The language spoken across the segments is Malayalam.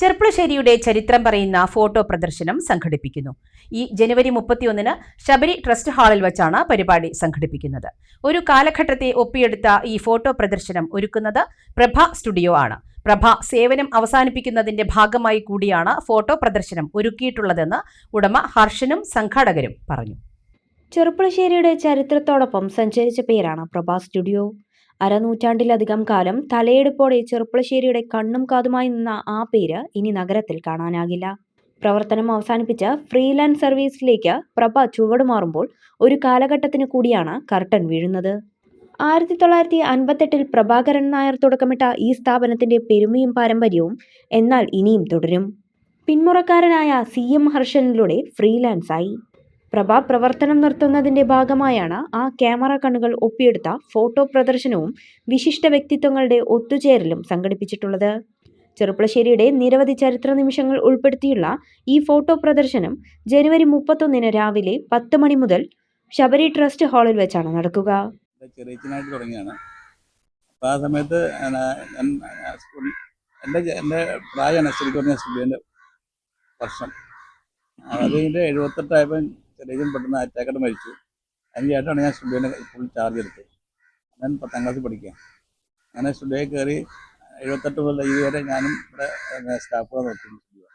ചെർപ്പുളശ്ശേരിയുടെ ചരിത്രം പറയുന്ന ഫോട്ടോ പ്രദർശനം സംഘടിപ്പിക്കുന്നു. ഈ ജനുവരി മുപ്പത്തിയൊന്നിന് ശബരി ട്രസ്റ്റ് ഹാളിൽ വച്ചാണ് പരിപാടി സംഘടിപ്പിക്കുന്നത്. ഒരു കാലഘട്ടത്തെ ഒപ്പിയെടുത്ത ഈ ഫോട്ടോ പ്രദർശനം ഒരുക്കുന്നത് പ്രഭ സ്റ്റുഡിയോ ആണ്. പ്രഭ സേവനം അവസാനിപ്പിക്കുന്നതിന്റെ ഭാഗമായി കൂടിയാണ് ഫോട്ടോ പ്രദർശനം ഒരുക്കിയിട്ടുള്ളതെന്ന് ഉടമ ഹർഷനും സംഘാടകരും പറഞ്ഞു. ചെറുപ്പുളശ്ശേരിയുടെ ചരിത്രത്തോടൊപ്പം സഞ്ചരിച്ച പേരാണ് പ്രഭ സ്റ്റുഡിയോ. അരനൂറ്റാണ്ടിലധികം കാലം തലയെടുപ്പോടെ ചെറുപ്പളശ്ശേരിയുടെ കണ്ണും കാതുമായി നിന്ന ആ പേര് ഇനി നഗരത്തിൽ കാണാനാകില്ല. പ്രവർത്തനം അവസാനിപ്പിച്ച് ഫ്രീലാൻസ് സർവീസിലേക്ക് പ്രഭ ചുവടുമാറുമ്പോൾ ഒരു കാലഘട്ടത്തിന് കൂടിയാണ് കർട്ടൻ വീഴുന്നത്. ആയിരത്തി തൊള്ളായിരത്തി അൻപത്തെട്ടിൽ പ്രഭാകരൻ നായർ തുടക്കമിട്ട ഈ സ്ഥാപനത്തിന്റെ പെരുമയും പാരമ്പര്യവും എന്നാൽ ഇനിയും തുടരും. പിന്മുറക്കാരനായ സി എം ഹർഷനിലൂടെ ഫ്രീലാൻസായി. പ്രഭ പ്രവർത്തനം നിർത്തുന്നതിന്റെ ഭാഗമായാണ് ആ ക്യാമറ കണ്ണുകൾ ഒപ്പിയെടുത്ത ഫോട്ടോ പ്രദർശനവും വിശിഷ്ട വ്യക്തിത്വങ്ങളുടെ ഒത്തുചേരലും സംഘടിപ്പിച്ചിട്ടുള്ളത്. ചെറുപ്പളശ്ശേരിയുടെ നിരവധി ചരിത്ര നിമിഷങ്ങൾ ഉൾപ്പെടുത്തിയുള്ള ഈ ഫോട്ടോ പ്രദർശനം ജനുവരി മുപ്പത്തൊന്നിന് രാവിലെ പത്ത് മണി മുതൽ ശബരി ട്രസ്റ്റ് ഹാളിൽ വെച്ചാണ് നടക്കുക. തുടങ്ങിയാണ്. അപ്പോൾ ആ വർഷം. ചെറിയച്ചൻ പെട്ടെന്ന് അറ്റാക്കായിട്ട് മരിച്ചു അതിന് ശേഷമാണ് ഞാൻ സ്റ്റുഡിയോനെ ഫുൾ ചാർജ് എടുത്തത് ഞാൻ പത്താം ക്ലാസ്സിൽ പഠിക്കുക അങ്ങനെ സ്റ്റുഡിയോയിൽ കയറി എഴുപത്തെട്ട് മുതൽ വരെ ഞാനും ഇവിടെ സ്റ്റാഫുകൾ നോക്കുന്നു സ്റ്റുഡിയോ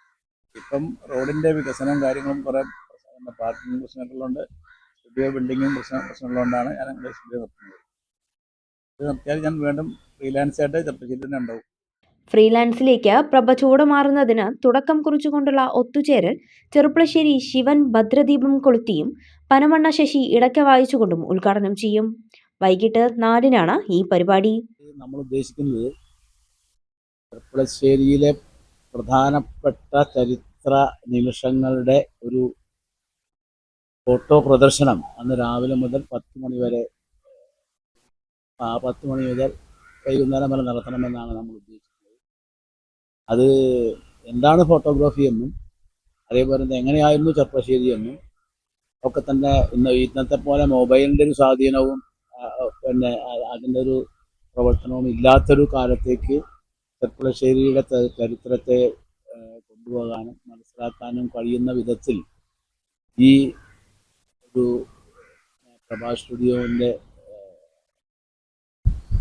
ഇപ്പം റോഡിന്റെ വികസനവും കാര്യങ്ങളും കുറേ പാർക്കിംഗ് പ്രശ്നങ്ങളുണ്ട് സ്റ്റുഡിയോ ബിൽഡിങ്ങും പ്രശ്നം പ്രശ്നങ്ങളുണ്ടാണ് ഞാൻ സ്റ്റുഡിയോ നിർത്തുന്നത് ഇത് നിർത്തിയാൽ ഞാൻ വീണ്ടും ഫ്രീലാൻസായിട്ട് ചെറുപ്പശ്ശേരി തന്നെ ഉണ്ടാവും ഫ്രീലാൻസിലേക്ക് പ്രഭ ചൂടുമാറുന്നതിന് തുടക്കം കുറിച്ചുകൊണ്ടുള്ള ഒത്തുചേരൽ ചെറുപ്പളശ്ശേരി ശിവൻ ഭദ്രദീപം കൊളുത്തിയും പനമണ്ണ ശശി ഇടയ്ക്ക വായിച്ചുകൊണ്ടും ഉദ്ഘാടനം ചെയ്യും. വൈകിട്ട് നാലിനാണ് ഈ പരിപാടി. നമ്മൾ ഉദ്ദേശിക്കുന്നത് ചെറുപ്പളശ്ശേരിയിലെ പ്രധാനപ്പെട്ട ചരിത്ര നിമിഷങ്ങളുടെ ഒരു ഫോട്ടോ പ്രദർശനം അന്ന് രാവിലെ മുതൽ പത്ത് മണി വരെ പത്ത് മണി മുതൽ വൈകുന്നേരം വരെ നടത്തണമെന്നാണ് നമ്മൾ ഉദ്ദേശിക്കുന്നത് അത് എന്താണ് ഫോട്ടോഗ്രാഫി എന്നും അതേപോലെ തന്നെ എങ്ങനെയായിരുന്നു ചെറുപ്പശ്ശേരി എന്നും ഒക്കെ തന്നെ ഇന്ന് ഇന്നത്തെ പോലെ മൊബൈലിന്റെ ഒരു സ്വാധീനവും പിന്നെ അതിന്റെ ഒരു പ്രവർത്തനവും ഇല്ലാത്തൊരു കാലത്തേക്ക് ചെർപ്പുളശ്ശേരിയുടെ ചരിത്രത്തെ കൊണ്ടുപോകാനും മനസ്സിലാക്കാനും കഴിയുന്ന വിധത്തിൽ ഈ ഒരു പ്രഭാ സ്റ്റുഡിയോവിന്റെ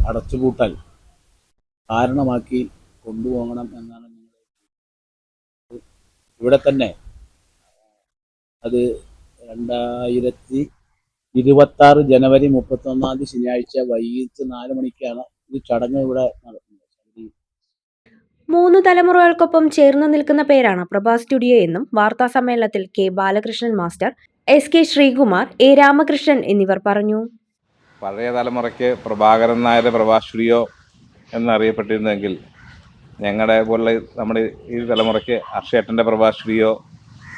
അടച്ചുപൂട്ടൽ കാരണമാക്കി കൊണ്ടുപോകണം എന്നാണ് ഞങ്ങൾ ഇവിടെ തന്നെ. അത് രണ്ടായിരത്തി ഇരുപത്തി ആറ് ജനുവരി മുപ്പത്തി ഒന്നാം തീയതി ശനിയാഴ്ച വൈകിട്ട് നാല് മണിക്കാണ് ഈ ചടങ്ങ് ഇവിടെ നടക്കുന്നത് മൂന്ന് തലമുറകൾക്കൊപ്പം ചേർന്ന് നിൽക്കുന്ന പേരാണ് പ്രഭാ സ്റ്റുഡിയോ എന്നും വാർത്താ സമ്മേളനത്തിൽ K Balakrishnan master S K Sreekumar A Ramakrishnan എന്നിവർ പറഞ്ഞു. പഴയ തലമുറയ്ക്ക് പ്രഭാകരൻ നായർ പ്രഭാ സ്റ്റുഡിയോ എന്നറിയപ്പെട്ടിരുന്നെങ്കിൽ ഞങ്ങളുടെ പോലുള്ള നമ്മുടെ ഈ തലമുറയ്ക്ക് അക്ഷേട്ടന്റെ പ്രഭാ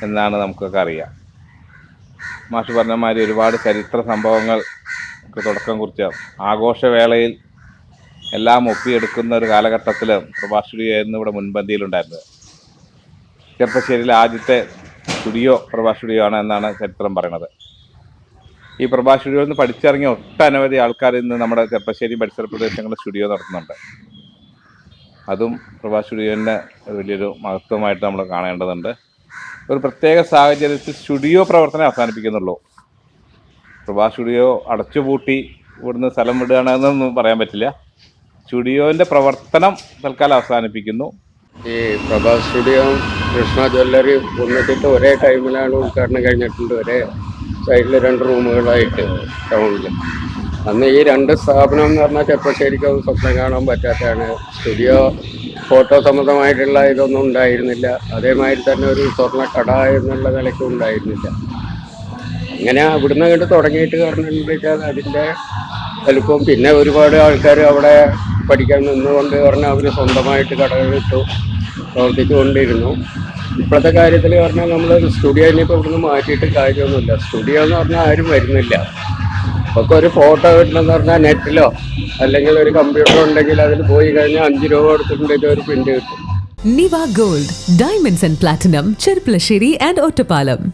എന്നാണ് നമുക്കൊക്കെ അറിയാം. മാഷ് പറഞ്ഞമാതിരി ഒരുപാട് ചരിത്ര സംഭവങ്ങൾ തുടക്കം കുറിച്ച ആഘോഷവേളയിൽ എല്ലാം ഒപ്പിയെടുക്കുന്ന ഒരു കാലഘട്ടത്തിൽ പ്രഭാ സ്റ്റുഡിയോ ആയിരുന്നു ഇവിടെ മുൻപന്തിയിലുണ്ടായിരുന്നത്. ചെറുപ്പശ്ശേരിയിലെ ആദ്യത്തെ സ്റ്റുഡിയോ പ്രഭാഷ് സ്റ്റുഡിയോ ആണ് എന്നാണ് ചരിത്രം പറയുന്നത് ഈ പ്രഭാഷ് സ്റ്റുഡിയോയിൽ നിന്ന് പഠിച്ചിറങ്ങിയ ഒട്ടനവധി ആൾക്കാർ ഇന്ന് നമ്മുടെ ചെറുപ്പശ്ശേരി പരിസര പ്രദേശങ്ങളിൽ സ്റ്റുഡിയോ നടത്തുന്നുണ്ട്. അതും പ്രഭാഷുഡിയോന്റെ വലിയൊരു മഹത്വമായിട്ട് നമ്മൾ കാണേണ്ടതുണ്ട്. ഒരു പ്രത്യേക സാഹചര്യത്തിൽ സ്റ്റുഡിയോ പ്രവർത്തനം അവസാനിപ്പിക്കുന്നുള്ളൂ. പ്രഭാ സ്റ്റുഡിയോ അടച്ചുപൂട്ടി ഇവിടുന്ന് സ്ഥലം വിടുകയാണെന്നൊന്നും പറയാൻ പറ്റില്ല. സ്റ്റുഡിയോന്റെ പ്രവർത്തനം തൽക്കാലം അവസാനിപ്പിക്കുന്നു. ഈ പ്രഭാ സ്റ്റുഡിയോ കൃഷ്ണ ജ്വല്ലറി ഒന്നിച്ചിട്ട് ഒരേ ടൈമിലാണ് ഉദ്ഘാടനം കഴിഞ്ഞിട്ടുണ്ട്. ഒരേ സൈഡിൽ രണ്ട് റൂമുകളായിട്ട് ടൗണിൽ അന്ന് ഈ രണ്ട് സ്ഥാപനം എന്ന് പറഞ്ഞാൽ ചിലപ്പോൾ അത് സ്വപ്നം കാണാൻ പറ്റാത്തതാണ്. സ്റ്റുഡിയോ ഫോട്ടോ സംബന്ധമായിട്ടുള്ള ഇതൊന്നും ഉണ്ടായിരുന്നില്ല. അതേമാതിരി തന്നെ ഒരു സ്വർണ കട എന്നുള്ള നിലയ്ക്കും ഉണ്ടായിരുന്നില്ല. അങ്ങനെ ഇവിടുന്ന് അങ്ങോട്ട് തുടങ്ങിയിട്ട് കാരണം അതിന്റെ വലുപ്പം. പിന്നെ ഒരുപാട് ആൾക്കാർ അവിടെ പഠിക്കാൻ നിന്നുകൊണ്ട് പറഞ്ഞാൽ അവർ സ്വന്തമായിട്ട് കടകളിട്ടു പ്രവർത്തിച്ചു കൊണ്ടിരുന്നു ഇപ്പോഴത്തെ കാര്യത്തിൽ പറഞ്ഞാൽ നമ്മളൊരു സ്റ്റുഡിയോ ഇനിയിപ്പോൾ ഇവിടുന്ന് മാറ്റിയിട്ട് കാര്യമൊന്നുമില്ല. സ്റ്റുഡിയോ എന്ന് പറഞ്ഞാൽ ആരും വരുന്നില്ല. ഒക്കെ ഒരു ഫോട്ടോ കിട്ടണമെന്ന് പറഞ്ഞാൽ നെറ്റിലോ അല്ലെങ്കിൽ ഒരു കമ്പ്യൂട്ടർ ഉണ്ടെങ്കിൽ അതിൽ പോയി കഴിഞ്ഞാൽ അഞ്ച് രൂപ കൊടുത്തിട്ടുണ്ടെങ്കിൽ ഒരു പ്രിന്റ് കിട്ടും Niva gold diamonds and platinum Cherpulassery and Ottapalam.